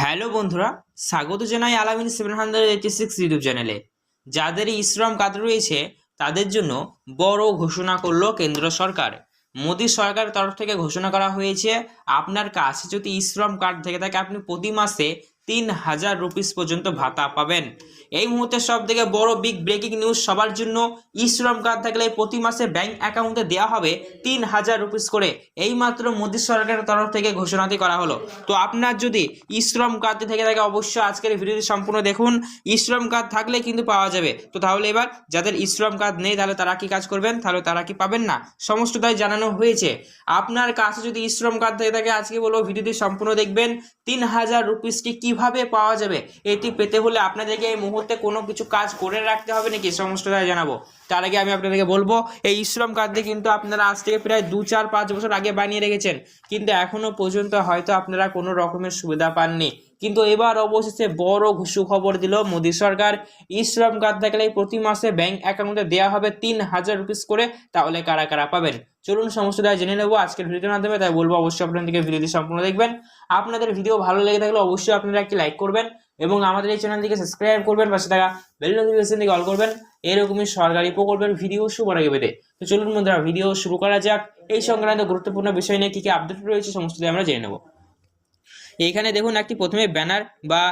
Hello বন্ধুরা, স্বাগত জানাই Alamin seven hundred eighty six YouTube চ্যানেলে। যাদের ইশ্রম কাত রয়েছে, তাদের জন্য বড় ঘোষণা করল কেন্দ্র সরকার। মোদী সরকারের তরফ থেকে ঘোষণা করা হয়েছে, আপনার কাছে যদি ইশ্রম কার্ড থেকে থাকে, আপনি প্রতি মাসে তিন হাজার রুপিস পর্যন্ত ভাতা পাবেন। এই মুহূর্তে সব থেকে বড় বিগ ব্রেকিং নিউজ সবার জন্য ই শ্রম কার্ড থাকলে প্রতি মাসে ব্যাংক অ্যাকাউন্টে দেওয়া হবে তিন হাজার রুপিস করে। এই মাত্র মোদী সরকারের তরফ থেকে ঘোষণাটি করা হলো। তো আপনার যদি ই শ্রম কার্ড থেকে থাকে, অবশ্যই আজকের ভিডিওটি সম্পূর্ণ দেখুন। ই শ্রম কার্ড থাকলে কিন্তু পাওয়া যাবে। তো তাহলে এবার যাদের ই শ্রম কার্ড নেই, তাহলে তারা কি কাজ করবেন? তাহলে তারা কি পাবেন না? সমস্তটাই জানানো হয়েছে। আপনার কাছে যদি ই শ্রম কার্ড থেকে থাকে, আজকে বলব ভিডিওটি সম্পূর্ণ দেখবেন। তিন হাজার রুপিসটি কীভাবে পাওয়া যাবে? এটি পেতে হলে আপনাদেরকে এই মুহূর্তে কোনো কিছু কাজ করে রাখতে হবে নাকি সমস্তটাই জানাব। তার আগে আমি আপনাদেরকে বলব, এই শ্রম কার্ড দিয়ে কিন্তু আপনারা আজ থেকে প্রায় দু, চার, পাঁচ বছর আগে বানিয়ে রেখেছেন। কিন্তু এখনও পর্যন্ত হয়তো আপনারা কোনো রকমের সুবিধা পাননি। কিন্তু এবার অবশেষে বড় সুখবর দিল মোদী সরকার। ই শ্রম কার্ড থাকলে প্রতি মাসে ব্যাংক অ্যাকাউন্টে দেওয়া হবে তিন হাজার রুপিস করে। তাহলে কারা কারা পাবেন? চলুন সমস্তটা জেনে নেব আজকের ভিডিওর মাধ্যমে। তাই বলব, অবশ্যই আপনাদেরকে ভিডিওটি সম্পূর্ণ দেখবেন। আপনাদের ভিডিও ভালো লেগে থাকলে অবশ্যই আপনারা একটি লাইক করবেন। এবং আমাদের এই চ্যানেলটিকে সাবস্ক্রাইব করবেন, পাশে থাকা বেল নোটিফিকেশন দিকে অল করবেন, এরকমই সরকারি প্রকল্পের ভিডিও সবার আগে পেতে। তো চলুন বন্ধুরা ভিডিও শুরু করা যাক। এই সংক্রান্ত গুরুত্বপূর্ণ বিষয় নিয়ে কী কী আপডেট রয়েছে সমস্ত আমরা জেনে নেব। এইখানে দেখুন, একটি প্রথমে ব্যানার বা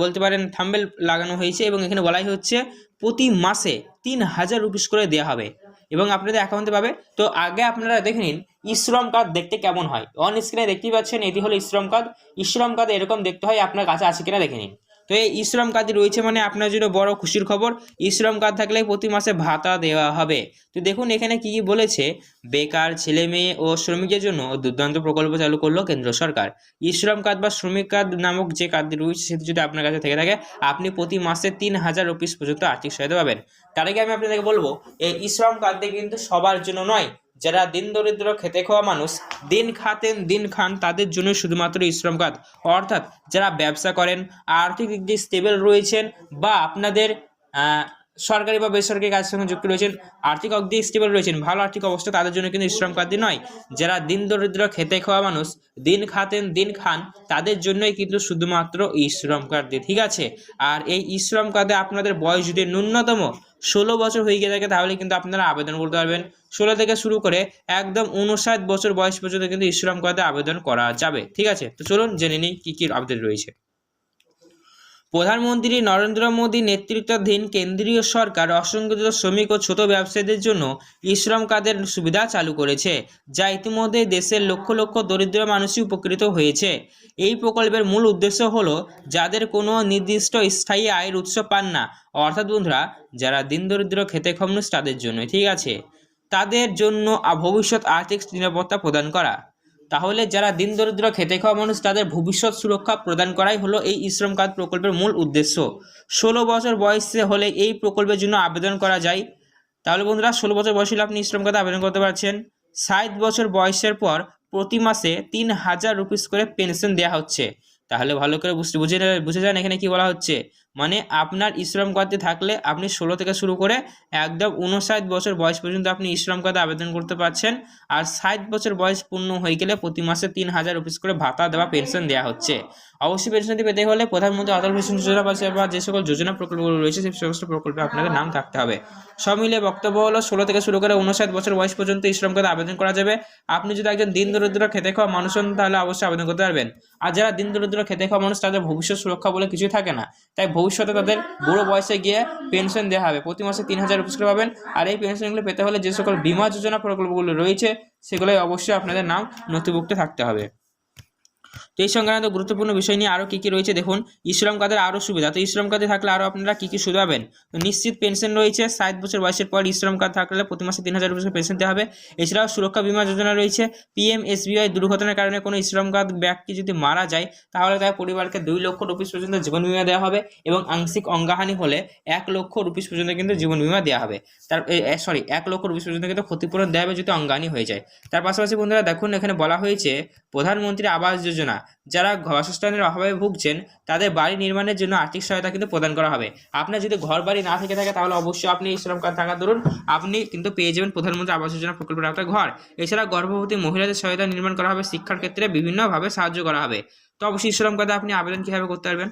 বলতে পারেন থাম্বেল লাগানো হয়েছে এবং এখানে বলাই হচ্ছে প্রতি মাসে তিন হাজার রুপিস করে দেওয়া হবে। এবং আপনাদের অ্যাকাউন্টে পাবে তো আগে আপনারা দেখে নিন, ইশ্রম কার্ড দেখতে কেমন হয়? অন স্ক্রিনে দেখতেই পাচ্ছেন, এটি হলো ইশ্রম কার্ড। ইশ্রম কার্ড এরকম দেখতে হয়, আপনার কাছে আছে কিনা দেখে নিন। তো এই ইশ্রম কার্ড রয়েছে মানে আপনার জন্য বড় খুশির খবর। ইশ্রম কার্ড থাকলে প্রতি মাসে ভাতা দেওয়া হবে। তো দেখুন, এখানে কি কি বলেছে? বেকার, ছেলে মেয়ে ও শ্রমিকের জন্য দুর্দান্ত প্রকল্প চালু করল কেন্দ্র সরকার। ইশ্রম কার্ড বা শ্রমিক কার্ড নামক যে কার্ডটি রয়েছে, সেটি যদি আপনার কাছে থেকে থাকে, আপনি প্রতি মাসে তিন হাজার রুপিস পর্যন্ত আর্থিক সহায়তা পাবেন। তার আগে আমি আপনাদেরকে বলব, এই ইশ্রম কার্ডটি কিন্তু সবার জন্য নয় যারা দিন দরিদ্র খেতে খাওয়া মানুষ, দিন খাতেন, দিন খান, তাদের জন্য শুধুমাত্র ইশ্রম কাজ অর্থাৎ যারা ব্যবসা করেন, আর্থিক দিক দিয়ে স্টেবল রয়েছেন বা আপনাদের সরকারি বা বেসরকারি কাজের সঙ্গে যুক্ত রয়েছেন, আর্থিক দিয়ে স্টেবল রয়েছেন। ভালো আর্থিক অবস্থা তাদের জন্য কিন্তু ইশ্রম কার্ডটি নয়। যারা দিন দরিদ্র, খেতে খাওয়া মানুষ, দিন খাতেন, দিন খান, তাদের জন্যই কিন্তু শুধুমাত্র এই শ্রম কার্ড দিয়ে ঠিক আছে? আর এই শ্রম কার্ডে আপনাদের বয়স যদি ন্যূনতম ষোলো বছর হয়ে গিয়ে থাকে, তাহলে কিন্তু আপনারা আবেদন করতে পারবেন। ষোলো থেকে শুরু করে একদম উনষাট বছর বয়স পর্যন্ত কিন্তু শ্রম কার্ডে আবেদন করা যাবে। ঠিক আছে? তো চলুন জেনে নিই কী কী আপডেট রয়েছে। প্রধানমন্ত্রী নরেন্দ্র মোদী নেতৃত্বাধীন কেন্দ্রীয় সরকার অসংগঠিত শ্রমিক ও ছোট ব্যবসায়ীদের জন্য ইশ্রম কার্ডের সুবিধা চালু করেছে, যা ইতিমধ্যে দেশের লক্ষ লক্ষ দরিদ্র মানুষই উপকৃত হয়েছে। এই প্রকল্পের মূল উদ্দেশ্য হল যাদের কোনো নির্দিষ্ট স্থায়ী আয়ের উৎস পান না, অর্থাৎ বন্ধুরা, যারা দিন দরিদ্র, খেতে খাওয়া মানুষ তাদের জন্য ঠিক আছে? তাদের জন্য ভবিষ্যৎ আর্থিক নিরাপত্তা প্রদান করা। তাহলে যারা দিন দরিদ্র খেতে খাওয়া মানুষ, তাদের ভবিষ্যৎ সুরক্ষা প্রদান করাই হলো এই ইশ্রম কার্ড প্রকল্পের মূল উদ্দেশ্য। ষোলো বছর বয়সে হলে এই প্রকল্পের জন্য আবেদন করা যায়। তাহলে বন্ধুরা, ষোলো বছর বয়স হলে আপনি ইশ্রম কার্ডে আবেদন করতে পারছেন। ষাট বছর বয়সের পর প্রতি মাসে তিন হাজার রুপিস করে পেনশন দেওয়া হচ্ছে। তাহলে ভালো করে বুঝতে বুঝে বুঝে যান এখানে কি বলা হচ্ছে। মানে আপনার ইশ্রম কার্ডে থাকলে আপনি ষোলো থেকে শুরু করে একদম উনষাট বছর বয়স পর্যন্ত আপনি ইশ্রম কার্ডে আবেদন করতে পারছেন। আর ষাট বছর বয়স পূর্ণ হয়ে গেলে প্রতি মাসে তিন হাজার রুপিস করে ভাতা দেওয়া পেনশন দেওয়া হচ্ছে। অবশ্যই পেনশনটি পেতে হলে প্রধানমন্ত্রী অটল পেনশন যোজনা পাশে বা যে সকল যোজনা প্রকল্পগুলো রয়েছে সেই সমস্ত প্রকল্পে আপনাকে নাম থাকতে হবে। সব মিলিয়ে বক্তব্য হলো, ষোলো থেকে শুরু করে উনষাট বছর বয়স পর্যন্ত শ্রম কার্ডে আবেদন করা যাবে। আপনি যদি একজন দিন দরিদ্র খেতে খাওয়া মানুষ হন, তাহলে অবশ্যই আবেদন করতে পারবেন। আর যারা দিন দরিদ্র খেতে খাওয়া মানুষ, তাদের ভবিষ্যৎ সুরক্ষা বলে কিছুই থাকে না। তাই ভবিষ্যতে তাদের বুড়ো বয়সে গিয়ে পেনশন দেওয়া হবে। প্রতি মাসে তিন হাজার রুপিস করে পাবেন। আর এই পেনশনগুলো পেতে হলে যে সকল বিমা যোজনা প্রকল্পগুলো রয়েছে সেগুলোই অবশ্যই আপনাদের নাম নথিভুক্ত থাকতে হবে। তো এই সংক্রান্ত গুরুত্বপূর্ণ বিষয় নিয়ে আরও কী কী রয়েছে দেখুন। ইশ্রম কার্ডের আরও সুবিধা, তো ইশ্রম কার্ডে থাকলে আরও আপনারা কী কী সুবিধা পাবেন তো নিশ্চিত পেনশন রয়েছে ষাট বছর বয়সের পর ইশ্রম কার্ড থাকলে প্রতি মাসে তিন হাজার রুপিস পেনশন দেওয়া হবে। এছাড়াও সুরক্ষা বিমা যোজনা রয়েছে, পিএম এসবিআই দুর্ঘটনার কারণে কোনো ইশ্রম কার্ড ব্যক্তি যদি মারা যায়, তাহলে তার পরিবারকে দুই লক্ষ রুপিস পর্যন্ত জীবন বিমা দেওয়া হবে এবং আংশিক অঙ্গহানি হলে এক লক্ষ রুপিস পর্যন্ত কিন্তু জীবন বিমা দেওয়া হবে। তার সরি এক লক্ষ রুপিস পর্যন্ত কিন্তু ক্ষতিপূরণ দেওয়া হবে যদি অঙ্গানি হয়ে যায়। তার পাশাপাশি বন্ধুরা দেখুন, এখানে বলা হয়েছে, প্রধানমন্ত্রী আবাস যোজনা যোজনা যারা বাসস্থানের অভাবে ভুগছেন, তাদের বাড়ি নির্মাণের জন্য আর্থিক সহায়তা কিন্তু প্রদান করা হবে। আপনার যদি ঘর বাড়ি না থেকে থাকে, তাহলে অবশ্যই আপনি এই শ্রম কার্ড থাকা ধরুন আপনি কিন্তু পেয়ে যাবেন প্রধানমন্ত্রী আবাস যোজনা প্রকল্পের আওতায় ঘর। এছাড়া গর্ভবতী মহিলাদের সহায়তা নির্মাণ করা হবে। শিক্ষার ক্ষেত্রে বিভিন্নভাবে সাহায্য করা হবে। তো অবশ্যই শ্রম কার্ডে আপনি আবেদন কীভাবে করতে পারবেন?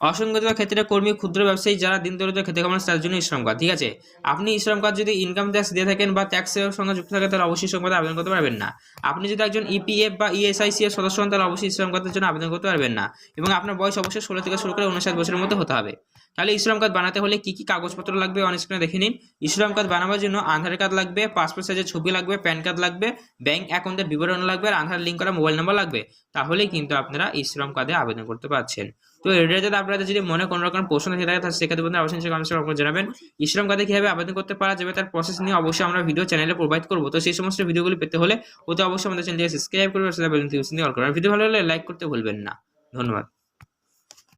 অসংগঠিত ক্ষেত্রে কর্মী, ক্ষুদ্র ব্যবসায়ী যারা দিন দরিদ্র খেতে খাবেন তার জন্য শ্রম কার্ড, ঠিক আছে? আপনি শ্রম কার্ড যদি ইনকাম ট্যাক্স দিয়ে থাকেন বা ট্যাক্স ট্যাক্সের সঙ্গে যুক্ত থাকে, তাহলে অবশ্যই শ্রম কার্ডে আবেদন করতে পারবেন না। আপনি যদি একজন ইপিএফ বা ইএসআইসি এর সদস্য হন, তাহলে অবশ্যই শ্রম কার্ডের জন্য আবেদন করতে পারবেন না। এবং আপনার বয়স অবশ্যই ষোলো থেকে শুরু করে উনষাট বছরের মধ্যে হতে হবে। তাহলে ইসলাম কার্ড বানাতে হলে কি কি কাগজপত্র লাগবে অন স্ক্রিনে দেখে নিন। ইসলাম কার্ড বানাবার জন্য আধার কার্ড লাগবে পাসপোর্ট সাইজের ছবি লাগবে প্যান কার্ড লাগবে ব্যাংক অ্যাকাউন্টের বিবরণ লাগবে, আর আধার লিঙ্ক করা মোবাইল নাম্বার লাগবে। তাহলেই কিন্তু আপনারা ইসলাম কার্ডে আবেদন করতে পারছেন। তো এটা যদি আপনাদের যদি মনে কোনো রকম প্রশ্ন থেকে থাকে তাহলে সেক্ষেত্রে বন্ধু অবশ্যই কমেন্ট করে জানাবেন। ইসলাম কার্ডে কীভাবে আবেদন করতে পারা যাবে তার প্রসেস নিয়ে অবশ্যই আমরা ভিডিও চ্যানেলে প্রোভাইড করব। তো সেই সমস্ত ভিডিওগুলি পেতে হলে ওতে অবশ্যই আমাদের চ্যানেলটি সাবস্ক্রাইব করবেন করার ভিডিও ভালো হলে লাইক করতে ভুলবেন না। ধন্যবাদ।